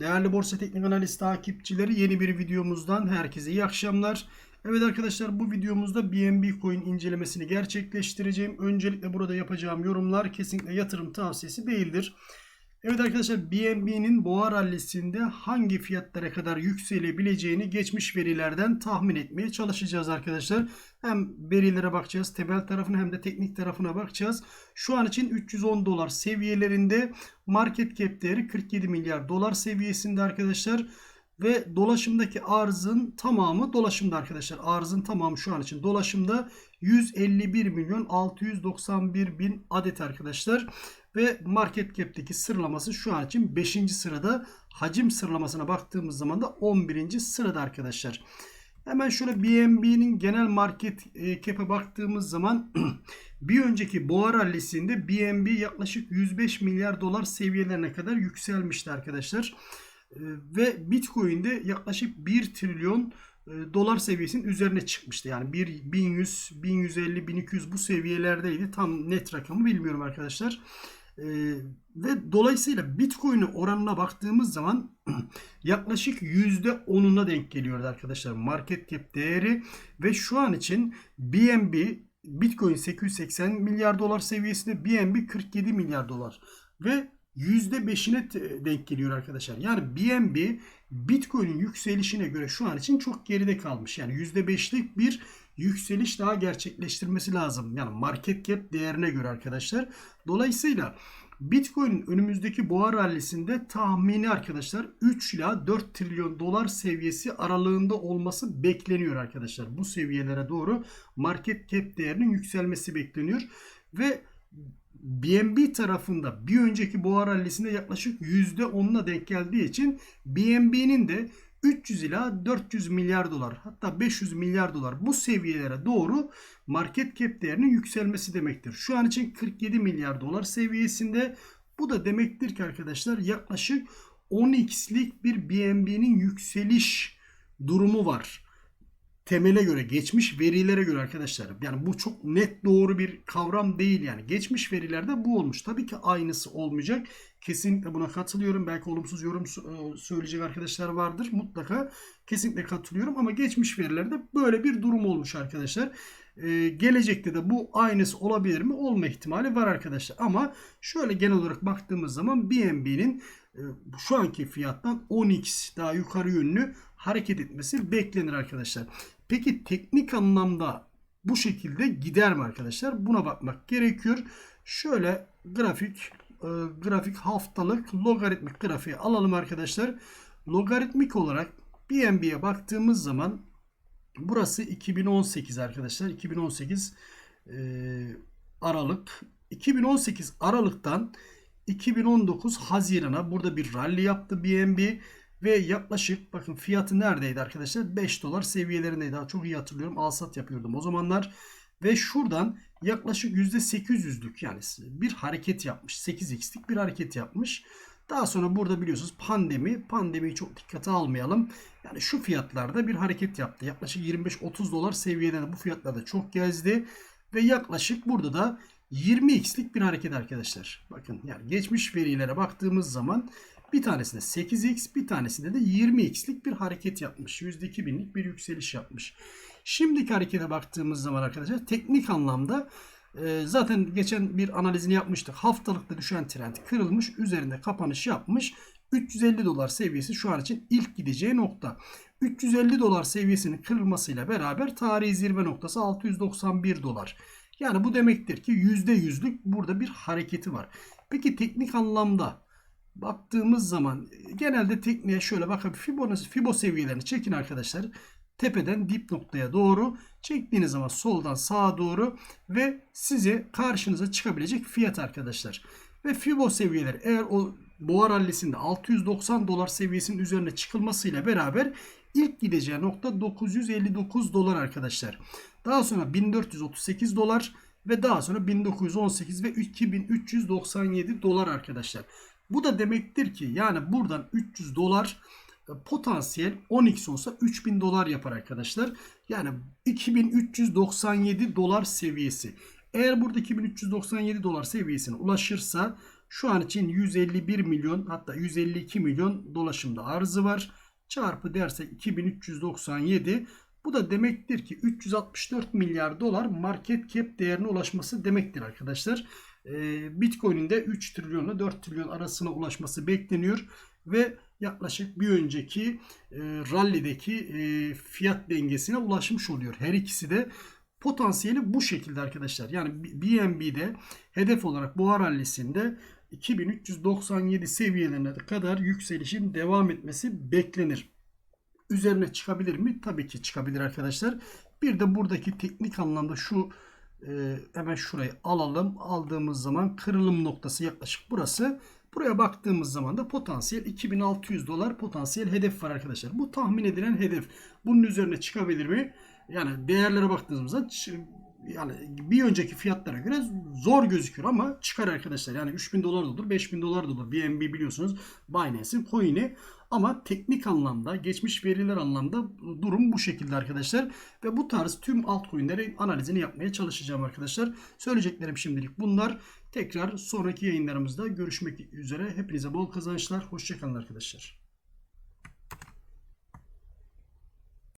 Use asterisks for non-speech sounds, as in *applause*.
Değerli Borsa Teknik Analiz takipçileri yeni bir videomuzdan herkese iyi akşamlar. Evet arkadaşlar bu videomuzda BNB Coin incelemesini gerçekleştireceğim. Öncelikle burada yapacağım yorumlar kesinlikle yatırım tavsiyesi değildir. Evet arkadaşlar BNB'nin boğa rallisinde hangi fiyatlara kadar yükselebileceğini geçmiş verilerden tahmin etmeye çalışacağız arkadaşlar. Hem verilere bakacağız, temel tarafına hem de teknik tarafına bakacağız. Şu an için 310 dolar seviyelerinde market cap değeri 47 milyar dolar seviyesinde arkadaşlar. Ve dolaşımdaki arzın tamamı dolaşımda arkadaşlar. Arzın tamamı şu an için dolaşımda 151 milyon 691 bin adet arkadaşlar. Ve market cap'teki sıralaması şu an için 5. sırada. Hacim sıralamasına baktığımız zaman da 11. sırada arkadaşlar. Hemen şöyle BNB'nin genel market e, cap'e baktığımız zaman *clears throat* bir önceki boğa rallisinde BNB yaklaşık 105 milyar dolar seviyelerine kadar yükselmişti arkadaşlar. E, ve Bitcoin'de yaklaşık 1 trilyon e, dolar seviyesinin üzerine çıkmıştı. Yani 1 1100, 1150, 1200 bu seviyelerdeydi. Tam net rakamı bilmiyorum arkadaşlar. Ee, ve dolayısıyla Bitcoin'e oranına baktığımız zaman *clears throat* yaklaşık %10'una denk geliyordu arkadaşlar market cap değeri ve şu an için BNB Bitcoin 880 milyar dolar seviyesinde BNB 47 milyar dolar ve %5'ine denk geliyor arkadaşlar. Yani BNB Bitcoin'in yükselişine göre şu an için çok geride kalmış. Yani %5'lik bir yükseliş daha gerçekleştirmesi lazım. Yani market cap değerine göre arkadaşlar. Dolayısıyla Bitcoin'in önümüzdeki boğa rallisinde tahmini arkadaşlar 3 ila 4 trilyon dolar seviyesi aralığında olması bekleniyor arkadaşlar. Bu seviyelere doğru market cap değerinin yükselmesi bekleniyor. Ve BNB tarafında bir önceki boğa rallisinde yaklaşık %10'una denk geldiği için BNB'nin de 300 ila 400 milyar dolar hatta 500 milyar dolar bu seviyelere doğru market cap değerinin yükselmesi demektir. Şu an için 47 milyar dolar seviyesinde bu da demektir ki arkadaşlar yaklaşık 10x'lik bir BNB'nin yükseliş durumu var temele göre, geçmiş verilere göre arkadaşlar. Yani bu çok net doğru bir kavram değil yani. Geçmiş verilerde bu olmuş. Tabii ki aynısı olmayacak. Kesinlikle buna katılıyorum. Belki olumsuz yorum e, söyleyecek arkadaşlar vardır. Mutlaka kesinlikle katılıyorum. Ama geçmiş verilerde böyle bir durum olmuş arkadaşlar. Ee, gelecekte de bu aynısı olabilir mi? Olma ihtimali var arkadaşlar. Ama şöyle genel olarak baktığımız zaman BNB'nin e, şu anki fiyattan 10x daha yukarı yönlü hareket etmesi beklenir arkadaşlar. Peki teknik anlamda bu şekilde gider mi arkadaşlar? Buna bakmak gerekiyor. Şöyle grafik e, grafik haftalık logaritmik grafiği alalım arkadaşlar. Logaritmik olarak BNB'ye baktığımız zaman burası 2018 arkadaşlar. 2018 e, Aralık. 2018 Aralık'tan 2019 Haziran'a burada bir rally yaptı BNB. Ve yaklaşık bakın fiyatı neredeydi arkadaşlar? 5 dolar seviyelerindeydi. Daha çok iyi hatırlıyorum. Alsat yapıyordum o zamanlar. Ve şuradan yaklaşık %800'lük yani bir hareket yapmış. 8x'lik bir hareket yapmış. Daha sonra burada biliyorsunuz pandemi. Pandemiyi çok dikkate almayalım. Yani şu fiyatlarda bir hareket yaptı. Yaklaşık 25-30 dolar seviyeden bu fiyatlarda çok gezdi. Ve yaklaşık burada da 20x'lik bir hareket arkadaşlar. Bakın yani geçmiş verilere baktığımız zaman bir tanesinde 8x bir tanesinde de 20x'lik bir hareket yapmış. %2000'lik bir yükseliş yapmış. Şimdiki harekete baktığımız zaman arkadaşlar teknik anlamda e, zaten geçen bir analizini yapmıştık. Haftalıkta düşen trend kırılmış. Üzerinde kapanış yapmış. 350 dolar seviyesi şu an için ilk gideceği nokta. 350 dolar seviyesinin kırılmasıyla beraber tarihi zirve noktası 691 dolar. Yani bu demektir ki %100'lük burada bir hareketi var. Peki teknik anlamda baktığımız zaman genelde tekniğe şöyle bakın Fibonacci Fibo seviyelerini çekin arkadaşlar. Tepeden dip noktaya doğru çektiğiniz zaman soldan sağa doğru ve size karşınıza çıkabilecek fiyat arkadaşlar. Ve Fibo seviyeleri eğer o boğa rallisinde 690 dolar seviyesinin üzerine çıkılmasıyla beraber ilk gideceği nokta 959 dolar arkadaşlar. Daha sonra 1438 dolar ve daha sonra 1918 ve 2397 dolar arkadaşlar. Bu da demektir ki yani buradan 300 dolar e, potansiyel 10x olsa 3000 dolar yapar arkadaşlar. Yani 2397 dolar seviyesi. Eğer burada 2397 dolar seviyesine ulaşırsa Şu an için 151 milyon hatta 152 milyon dolaşımda arzı var. Çarpı dersek 2397. Bu da demektir ki 364 milyar dolar market cap değerine ulaşması demektir arkadaşlar. Ee, Bitcoin'in de 3 trilyonla 4 trilyon arasına ulaşması bekleniyor ve yaklaşık bir önceki e, rally'deki e, fiyat dengesine ulaşmış oluyor. Her ikisi de potansiyeli bu şekilde arkadaşlar. Yani BNB'de hedef olarak boğa rallisinde 2397 seviyelerine kadar yükselişin devam etmesi beklenir. Üzerine çıkabilir mi? Tabii ki çıkabilir arkadaşlar. Bir de buradaki teknik anlamda şu e, hemen şurayı alalım. Aldığımız zaman kırılım noktası yaklaşık burası. Buraya baktığımız zaman da potansiyel 2600 dolar potansiyel hedef var arkadaşlar. Bu tahmin edilen hedef. Bunun üzerine çıkabilir mi? Yani değerlere baktığımızda yani bir önceki fiyatlara göre zor gözüküyor ama çıkar arkadaşlar. Yani 3000 dolar da olur, 5000 dolar da olur. BNB biliyorsunuz Binance'in coin'i. Ama teknik anlamda, geçmiş veriler anlamda durum bu şekilde arkadaşlar. Ve bu tarz tüm altcoin'lerin analizini yapmaya çalışacağım arkadaşlar. Söyleyeceklerim şimdilik bunlar. Tekrar sonraki yayınlarımızda görüşmek üzere. Hepinize bol kazançlar. Hoşçakalın arkadaşlar.